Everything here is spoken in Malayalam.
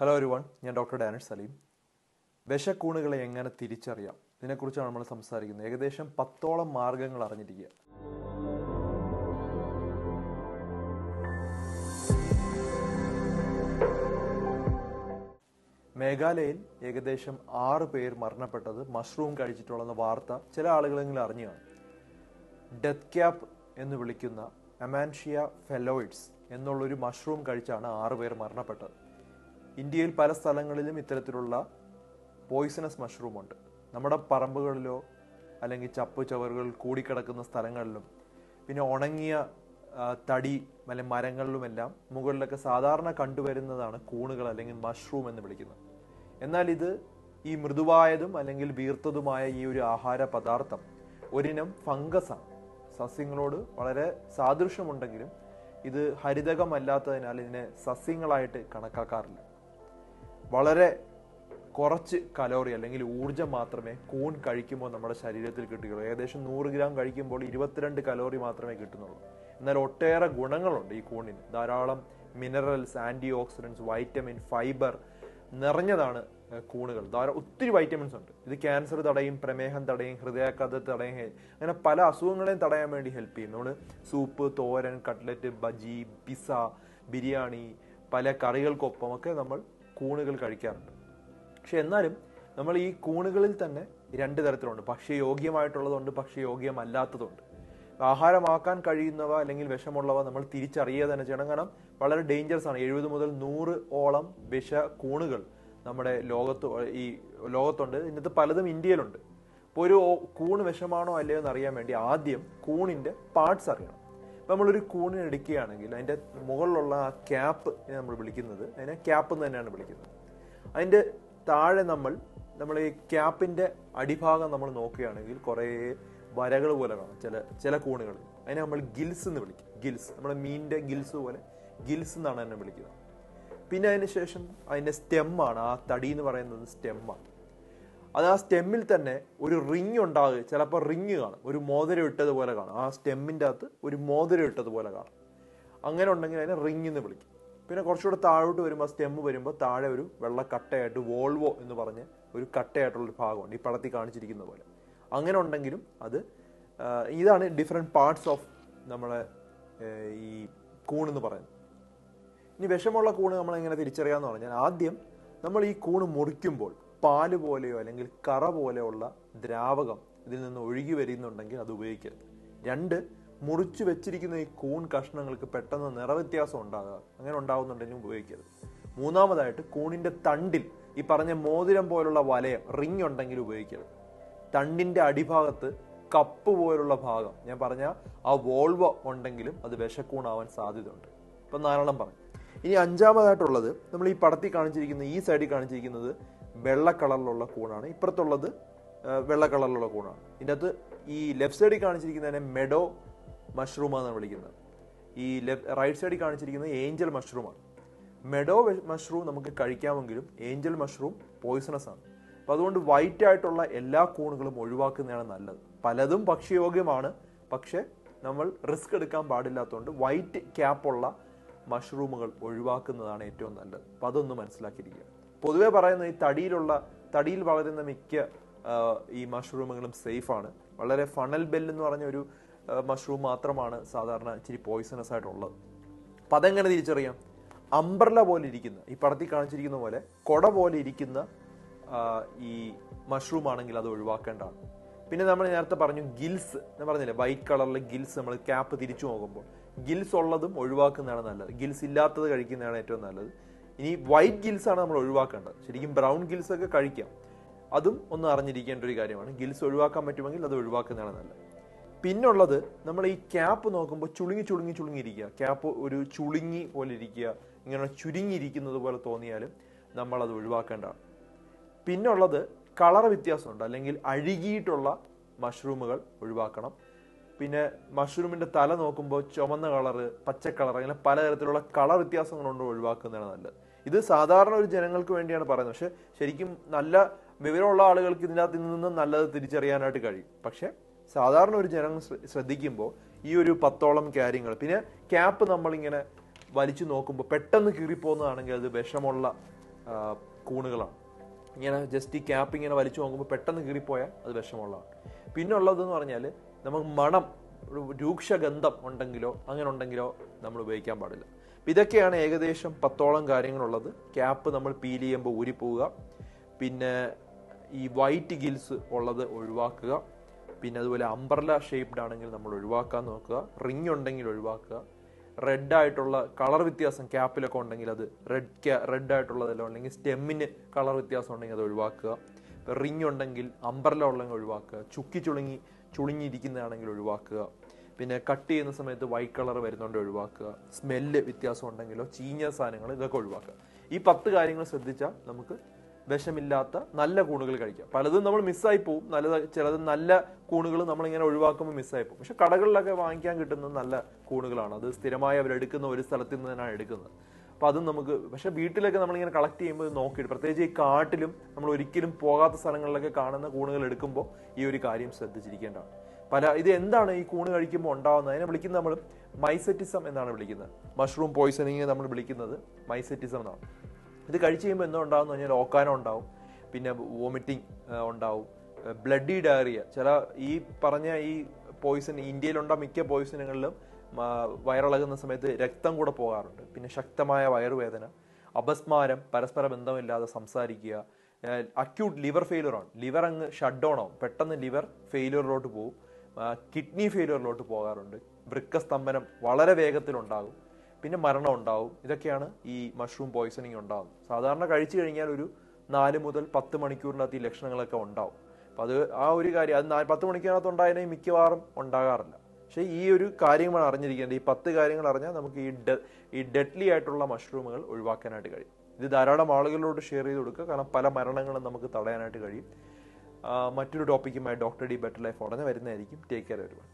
ഹലോ ഒരുവൺ ഞാൻ ഡോക്ടർ ഡാനിഷ് സലീം വിഷക്കൂണുകളെ എങ്ങനെ തിരിച്ചറിയാം? ഇതിനെക്കുറിച്ചാണ് നമ്മൾ സംസാരിക്കുന്നത്. ഏകദേശം പത്തോളം മാർഗങ്ങൾ അറിഞ്ഞിരിക്കുക. മേഘാലയയിൽ ഏകദേശം ആറ് പേർ മരണപ്പെട്ടത് മഷ്റൂം കഴിച്ചിട്ടുള്ളെന്ന വാർത്ത ചില ആളുകളെങ്കിലും അറിഞ്ഞു ഡെത്ത് ക്യാപ്പ് എന്ന് വിളിക്കുന്ന അമാൻഷിയ ഫെലോയിഡ്സ് എന്നുള്ളൊരു മഷ്റൂം കഴിച്ചാണ് ആറ് പേർ മരണപ്പെട്ടത്. ഇന്ത്യയിൽ പല സ്ഥലങ്ങളിലും ഇത്തരത്തിലുള്ള പോയിസണസ് മഷ്റൂം ഉണ്ട്. നമ്മുടെ പറമ്പുകളിലോ അല്ലെങ്കിൽ ചപ്പ് ചവറുകൾ കൂടിക്കിടക്കുന്ന സ്ഥലങ്ങളിലും പിന്നെ ഉണങ്ങിയ തടി അല്ലെങ്കിൽ മരങ്ങളിലുമെല്ലാം മുകളിലൊക്കെ സാധാരണ കണ്ടുവരുന്നതാണ് കൂണുകൾ അല്ലെങ്കിൽ മഷ്റൂം എന്ന് വിളിക്കുന്നത്. എന്നാൽ ഇത് ഈ മൃദുവായതും അല്ലെങ്കിൽ വീർത്തതുമായ ഈ ഒരു ആഹാര പദാർത്ഥം ഒരിനം ഫംഗസാണ് സസ്യങ്ങളോട് വളരെ സാദൃശ്യമുണ്ടെങ്കിലും ഇത് ഹരിതകമല്ലാത്തതിനാൽ ഇതിനെ സസ്യങ്ങളായിട്ട് കണക്കാക്കാറില്ല. വളരെ കുറച്ച് കലോറി അല്ലെങ്കിൽ ഊർജം മാത്രമേ കൂൺ കഴിക്കുമ്പോൾ നമ്മുടെ ശരീരത്തിൽ കിട്ടുകയുള്ളൂ. ഏകദേശം നൂറ് ഗ്രാം കഴിക്കുമ്പോൾ ഇരുപത്തിരണ്ട് കലോറി മാത്രമേ കിട്ടുന്നുള്ളൂ. എന്നാൽ ഒട്ടേറെ ഗുണങ്ങളുണ്ട് ഈ കൂണിന്. ധാരാളം minerals antioxidants vitamin fibre നിറഞ്ഞതാണ് കൂണുകൾ. ധാരാളം ഒത്തിരി വൈറ്റമിൻസ് ഉണ്ട്. ഇത് ക്യാൻസർ തടയും പ്രമേഹം തടയും ഹൃദയാഘാത തടയും അങ്ങനെ പല അസുഖങ്ങളെയും തടയാൻ വേണ്ടി ഹെൽപ്പ് ചെയ്യും. നമ്മൾ സൂപ്പ് തോരൻ കട്ട്ലറ്റ് ബജി പിസ ബിരിയാണി പല കറികൾക്കൊപ്പമൊക്കെ നമ്മൾ കൂണുകൾ കഴിക്കാറുണ്ട്. പക്ഷെ എന്നാലും നമ്മൾ ഈ കൂണുകളിൽ തന്നെ രണ്ട് തരത്തിലുണ്ട്. ഭക്ഷ്യയോഗ്യമായിട്ടുള്ളതുണ്ട് ഭക്ഷ്യയോഗ്യമല്ലാത്തതുണ്ട്. ആഹാരമാക്കാൻ കഴിയുന്നവ അല്ലെങ്കിൽ വിഷമുള്ളവ നമ്മൾ തിരിച്ചറിയുക തന്നെ ചെയ്യണം. കാരണം വളരെ ഡേഞ്ചറസ് ആണ്. എഴുപത് മുതൽ നൂറ് ഓളം വിഷ കൂണുകൾ നമ്മുടെ ലോകത്ത് ഈ ലോകത്തുണ്ട്. ഇന്നത്തെ പലതും ഇന്ത്യയിലുണ്ട്. അപ്പോൾ ഒരു കൂൺ വിഷമാണോ അല്ലയോ എന്ന് അറിയാൻ വേണ്ടി ആദ്യം കൂണിന്റെ പാർട്സ് അറിയണം. നമ്മളൊരു കൂണിന് എടുക്കുകയാണെങ്കിൽ അതിന്റെ മുകളിലുള്ള ആ ക്യാപ്പ് നമ്മൾ വിളിക്കുന്നത്. അതിനെ ക്യാപ്പ് എന്ന് തന്നെയാണ് വിളിക്കുന്നത്. അതിന്റെ താഴെ നമ്മൾ നമ്മൾ ഈ ക്യാപ്പിന്റെ അടിഭാഗം നമ്മൾ നോക്കുകയാണെങ്കിൽ കുറേ വരകൾ പോലെ കാണാം. ചില ചില കൂണുകൾ. അതിനെ നമ്മൾ ഗിൽസ് എന്ന് വിളിക്കും. ഗിൽസ്. നമ്മുടെ മീനിന്റെ ഗിൽസ് പോലെ ഗിൽസ് എന്നാണ് എന്നെ വിളിക്കുന്നത്. പിന്നെ അതിന് ശേഷം അതിന്റെ സ്റ്റെമ്മാണ്. ആ തടി എന്ന് പറയുന്നത് സ്റ്റെമ്മാണ്. അത് ആ സ്റ്റെമ്മിൽ തന്നെ ഒരു റിങ് ഉണ്ടാകുക ചിലപ്പോൾ റിങ് കാണും. ഒരു മോതിരം ഇട്ടതുപോലെ കാണും. ആ സ്റ്റെമ്മിന്റെ അകത്ത് ഒരു മോതിരം ഇട്ടതുപോലെ കാണും. അങ്ങനെ ഉണ്ടെങ്കിൽ അതിനെ റിങ് എന്ന് വിളിക്കും. പിന്നെ കുറച്ചുകൂടെ താഴോട്ട് വരുമ്പോൾ സ്റ്റെമ്മ് വരുമ്പോൾ താഴെ ഒരു വെള്ള കട്ടയായിട്ട് വോൾവോ എന്ന് പറഞ്ഞ് ഒരു കട്ടയായിട്ടുള്ളൊരു ഭാഗമുണ്ട്. ഈ പടത്തിൽ കാണിച്ചിരിക്കുന്ന പോലെ. അങ്ങനെ ഉണ്ടെങ്കിലും അത് ഇതാണ് ഡിഫറെന്റ് പാർട്സ് ഓഫ് നമ്മളെ ഈ ഈ എന്ന് പറയുന്നത്. ഇനി വിഷമുള്ള കൂണ് നമ്മൾ എങ്ങനെ തിരിച്ചറിയാമെന്ന് പറഞ്ഞാൽ ആദ്യം നമ്മൾ ഈ കൂണ് മുറിക്കുമ്പോൾ പാൽ പോലെയോ അല്ലെങ്കിൽ കറ പോലെയുള്ള ദ്രാവകം ഇതിൽ നിന്ന് ഒഴുകി വരുന്നുണ്ടെങ്കിൽ അത് ഉപയോഗിക്കരുത്. രണ്ട് മുറിച്ചു വെച്ചിരിക്കുന്ന ഈ കൂൺ കഷ്ണങ്ങൾക്ക് പെട്ടെന്ന് നിറവ്യത്യാസം ഉണ്ടാകുക അങ്ങനെ ഉണ്ടാകുന്നുണ്ടെങ്കിൽ ഉപയോഗിക്കരുത്. മൂന്നാമതായിട്ട് കൂണിന്റെ തണ്ടിൽ ഈ പറഞ്ഞ മോതിരം പോലുള്ള വലയം റിങ് ഉണ്ടെങ്കിൽ ഉപയോഗിക്കരുത്. തണ്ടിന്റെ അടിഭാഗത്ത് കപ്പ് പോലുള്ള ഭാഗം. ഞാൻ പറഞ്ഞ ആ വോൾവ ഉണ്ടെങ്കിലും അത് വിഷക്കൂണാവാൻ സാധ്യതയുണ്ട്. ഇപ്പം നാരായണം പറഞ്ഞു. ഇനി അഞ്ചാമതായിട്ടുള്ളത് നമ്മൾ ഈ പടത്തിൽ കാണിച്ചിരിക്കുന്ന ഈ സൈഡിൽ കാണിച്ചിരിക്കുന്നത് വെള്ള കളറിലുള്ള കൂണാണ്. ഇപ്പുറത്തുള്ളത് വെള്ള കളറിലുള്ള കൂണാണ്. ഇതിന്റെ അകത്ത് ഈ ലെഫ്റ്റ് സൈഡിൽ കാണിച്ചിരിക്കുന്നതിനെ മെഡോ മഷ്റൂമാണ് വിളിക്കുന്നത്. ഈ ലെഫ്റ്റ് റൈറ്റ് സൈഡിൽ കാണിച്ചിരിക്കുന്നത് ഏഞ്ചൽ മഷ്റൂമാണ്. മെഡോ മഷ്റൂം നമുക്ക് കഴിക്കാമെങ്കിലും ഏഞ്ചൽ മഷ്റൂം പോയിസണസ് ആണ്. അപ്പോൾ അതുകൊണ്ട് വൈറ്റ് ആയിട്ടുള്ള എല്ലാ കൂണുകളും ഒഴിവാക്കുന്നതാണ് നല്ലത്. പലതും ഭക്ഷ്യയോഗ്യമാണ്. പക്ഷേ നമ്മൾ റിസ്ക് എടുക്കാൻ പാടില്ലാത്തതുകൊണ്ട് വൈറ്റ് ക്യാപ്പുള്ള മഷ്റൂമുകൾ ഒഴിവാക്കുന്നതാണ് ഏറ്റവും നല്ലത്. അപ്പം അതൊന്ന് മനസ്സിലാക്കിയിരിക്കുക. പൊതുവെ പറയുന്നത് ഈ തടിയിലുള്ള തടിയിൽ വളരുന്ന മിക്ക ഈ മഷ്റൂമുകളും സേഫ് ആണ് വളരെ ഫണൽ ബെൽ എന്ന് പറഞ്ഞ ഒരു മഷ്റൂം മാത്രമാണ് സാധാരണ ഇച്ചിരി പോയിസണസ് ആയിട്ടുള്ളത്. അപ്പം അതെങ്ങനെ തിരിച്ചറിയാം? അംബ്രല പോലെ ഇരിക്കുന്ന ഈ പടത്തിൽ കാണിച്ചിരിക്കുന്ന പോലെ കൊട പോലെ ഇരിക്കുന്ന ഈ മഷ്റൂം ആണെങ്കിൽ അത് ഒഴിവാക്കേണ്ടതാണ്. പിന്നെ നമ്മൾ നേരത്തെ പറഞ്ഞു ഗിൽസ് എന്ന് പറഞ്ഞില്ലേ വൈറ്റ് കളറിലെ ഗിൽസ് നമ്മൾ ക്യാപ്പ് തിരിച്ചു നോക്കുമ്പോൾ. ഗിൽസ് ഉള്ളതും ഒഴിവാക്കുന്നതാണ് നല്ലത്. ഗിൽസ് ഇല്ലാത്തത് കഴിക്കുന്നതാണ് ഏറ്റവും നല്ലത്. ഇനി വൈറ്റ് ഗിൽസ് ആണ് നമ്മൾ ഒഴിവാക്കേണ്ടത്. ശരിക്കും ബ്രൗൺ ഗിൽസ് ഒക്കെ കഴിക്കാം. അതും ഒന്ന് അറിഞ്ഞിരിക്കേണ്ട ഒരു കാര്യമാണ്. ഗിൽസ് ഒഴിവാക്കാൻ പറ്റുമെങ്കിൽ അത് ഒഴിവാക്കുന്നതാണ് നല്ലത്. പിന്നുള്ളത് നമ്മൾ ഈ ക്യാപ്പ് നോക്കുമ്പോൾ ചുളുങ്ങി ചുളുങ്ങി ചുളുങ്ങിയിരിക്കുക. ക്യാപ്പ് ഒരു ചുളുങ്ങി പോലെ ഇരിക്കുക. ഇങ്ങനെ ചുരുങ്ങിയിരിക്കുന്നത് പോലെ തോന്നിയാലും നമ്മൾ അത് ഒഴിവാക്കേണ്ടതാണ്. പിന്നുള്ളത് കളർ വ്യത്യാസമുണ്ട്. അല്ലെങ്കിൽ അഴുകിയിട്ടുള്ള മഷ്റൂമുകൾ ഒഴിവാക്കണം. പിന്നെ മഷ്റൂമിന്റെ തല നോക്കുമ്പോൾ ചുമന്ന കളറ് പച്ച കളർ അങ്ങനെ പലതരത്തിലുള്ള കളർ വ്യത്യാസങ്ങളുണ്ട് ഒഴിവാക്കുന്നതാണ് നല്ലത്. ഇത് സാധാരണ ഒരു ജനങ്ങൾക്ക് വേണ്ടിയാണ് പറയുന്നത്. പക്ഷെ ശരിക്കും നല്ല വിവരമുള്ള ആളുകൾക്ക് ഇതിനകത്ത് നിന്ന് നല്ലത് തിരിച്ചറിയാനായിട്ട് കഴിയും. പക്ഷെ സാധാരണ ഒരു ജനം ശ്രദ്ധിക്കുമ്പോൾ ഈ ഒരു പത്തോളം കാര്യങ്ങൾ പിന്നെ ക്യാപ്പ് നമ്മളിങ്ങനെ വലിച്ചു നോക്കുമ്പോൾ പെട്ടെന്ന് കീറിപ്പോകുന്നതാണെങ്കിൽ അത് വിഷമുള്ള കൂണുകളാണ്. ഇങ്ങനെ ജസ്റ്റ് ഈ ക്യാപ്പ് ഇങ്ങനെ വലിച്ചു നോക്കുമ്പോൾ പെട്ടെന്ന് കീറിപ്പോയാൽ അത് വിഷമുള്ളതാണ്. പിന്നെ ഉള്ളതെന്ന് പറഞ്ഞാൽ നമുക്ക് മണം ഒരു രൂക്ഷഗന്ധം ഉണ്ടെങ്കിലോ അങ്ങനെ ഉണ്ടെങ്കിലോ നമ്മൾ ഉപയോഗിക്കാൻ പാടില്ല. ഇതൊക്കെയാണ് ഏകദേശം പത്തോളം കാര്യങ്ങളുള്ളത്. ക്യാപ്പ് നമ്മൾ പീൽ ചെയ്യുമ്പോൾ ഊരിപ്പോവുക. പിന്നെ ഈ വൈറ്റ് ഗിൽസ് ഉള്ളത് ഒഴിവാക്കുക. പിന്നെ അതുപോലെ അംബർല ഷേപ്ഡ് ആണെങ്കിൽ നമ്മൾ ഒഴിവാക്കാൻ നോക്കുക. റിങ് ഉണ്ടെങ്കിൽ ഒഴിവാക്കുക. റെഡ് ആയിട്ടുള്ള കളർ വ്യത്യാസം ക്യാപ്പിലൊക്കെ ഉണ്ടെങ്കിൽ അത് റെഡ് ക്യാ റെഡ് ആയിട്ടുള്ളതെല്ലാം ഉണ്ടെങ്കിൽ സ്റ്റെമ്മിന് കളർ വ്യത്യാസം ഉണ്ടെങ്കിൽ അത് ഒഴിവാക്കുക. റിങ് ഉണ്ടെങ്കിൽ അംബർല ഉള്ളെങ്കിൽ ഒഴിവാക്കുക. ചുക്കി ചുളുങ്ങി ചുളുങ്ങിയിരിക്കുന്നതാണെങ്കിൽ ഒഴിവാക്കുക. പിന്നെ കട്ട് ചെയ്യുന്ന സമയത്ത് വൈറ്റ് കളർ വരുന്നുണ്ട് ഒഴിവാക്കുക. സ്മെല്ല് വ്യത്യാസം ഉണ്ടെങ്കിലോ ചീഞ്ഞ സാധനങ്ങൾ ഇതൊക്കെ ഒഴിവാക്കുക. ഈ പത്ത് കാര്യങ്ങൾ ശ്രദ്ധിച്ചാൽ നമുക്ക് വിഷമില്ലാത്ത നല്ല കൂണുകൾ കഴിക്കാം. പലതും നമ്മൾ മിസ്സായി പോവും. നല്ല ചിലത് നല്ല കൂണുകൾ നമ്മളിങ്ങനെ ഒഴിവാക്കുമ്പോൾ മിസ്സായി പോകും പക്ഷെ കടകളിലൊക്കെ വാങ്ങിക്കാൻ കിട്ടുന്നത് നല്ല കൂണുകളാണ്. അത് സ്ഥിരമായി അവരെടുക്കുന്ന ഒരു സ്ഥലത്ത് നിന്ന് തന്നെയാണ് എടുക്കുന്നത്. അപ്പോൾ അതും നമുക്ക് പക്ഷെ വീട്ടിലൊക്കെ നമ്മളിങ്ങനെ കളക്ട് ചെയ്യുമ്പോൾ നോക്കിയിട്ട് പ്രത്യേകിച്ച് ഈ കാട്ടിലും നമ്മൾ ഒരിക്കലും പോകാത്ത സ്ഥലങ്ങളിലൊക്കെ കാണുന്ന കൂണുകൾ എടുക്കുമ്പോൾ ഈ ഒരു കാര്യം ശ്രദ്ധിച്ചിരിക്കേണ്ടതാണ്. പല ഇത് എന്താണ് ഈ കൂണ് കഴിക്കുമ്പോൾ ഉണ്ടാവുന്നത്? അതിനെ വിളിക്കുന്നത് നമ്മൾ മൈസെറ്റിസം എന്നാണ് വിളിക്കുന്നത്. മഷ്റൂം പോയിസണിങ് നമ്മൾ വിളിക്കുന്നത് മൈസെറ്റിസം എന്നാണ്. ഇത് കഴിച്ച് കഴിയുമ്പോൾ എന്താ ഉണ്ടാകുന്നു കഴിഞ്ഞാൽ ഓക്കാനം ഉണ്ടാവും. പിന്നെ വോമിറ്റിംഗ് ഉണ്ടാവും. Bloody diarrhoea. ചില ഈ പറഞ്ഞ ഈ പോയിസൺ ഇന്ത്യയിലുണ്ട മിക്ക പോയിസണുകളിലും വയറിളകുന്ന സമയത്ത് രക്തം കൂടെ പോകാറുണ്ട്. പിന്നെ ശക്തമായ വയറുവേദന അപസ്മാരം പരസ്പര ബന്ധമില്ലാതെ സംസാരിക്കുക അക്യൂട്ട് ലിവർ ഫെയിലിയർ ആണ്. ലിവർ അങ്ങ് ഷട്ട് ഡൗൺ ആവും. പെട്ടെന്ന് ലിവർ ഫെയിലിയറിലോട്ട് പോകും കിഡ്നി ഫെയിലിയറിലോട്ട് പോകാറുണ്ട്. വൃക്കസ്തംഭനം വളരെ വേഗത്തിലുണ്ടാകും. പിന്നെ മരണം ഉണ്ടാവും. ഇതൊക്കെയാണ് ഈ മഷ്റൂം പോയ്സണിങ് ഉണ്ടാകുന്നത് സാധാരണ കഴിച്ചു കഴിഞ്ഞാൽ ഒരു നാല് മുതൽ പത്ത് മണിക്കൂറിനകത്ത് ഈ ലക്ഷണങ്ങളൊക്കെ ഉണ്ടാവും. അപ്പം അത് ആ ഒരു കാര്യം അത് പത്ത് മണിക്കൂറിനകത്ത് ഉണ്ടായതിനെ മിക്കവാറും ഉണ്ടാകാറില്ല. പക്ഷേ ഈ ഒരു കാര്യമാണ് അറിഞ്ഞിരിക്കേണ്ടത് ഈ പത്ത് കാര്യങ്ങൾ അറിഞ്ഞാൽ നമുക്ക് ഈ ഡെ ഈ ഡെഡ്ലി ആയിട്ടുള്ള മഷ്റൂമുകൾ ഒഴിവാക്കാനായിട്ട് കഴിയും. ഇത് ധാരാളം ആളുകളോട് ഷെയർ ചെയ്ത് കൊടുക്കുക. കാരണം പല മരണങ്ങളും നമുക്ക് തടയാനായിട്ട് കഴിയും. മറ്റൊരു ടോപ്പിക്കുമായി ഡോക്ടർ ഡി ബെറ്റർ ലൈഫ് ഉടനെ വരുന്നതായിരിക്കും. ടേക്ക് കെയർ വരുവാൻ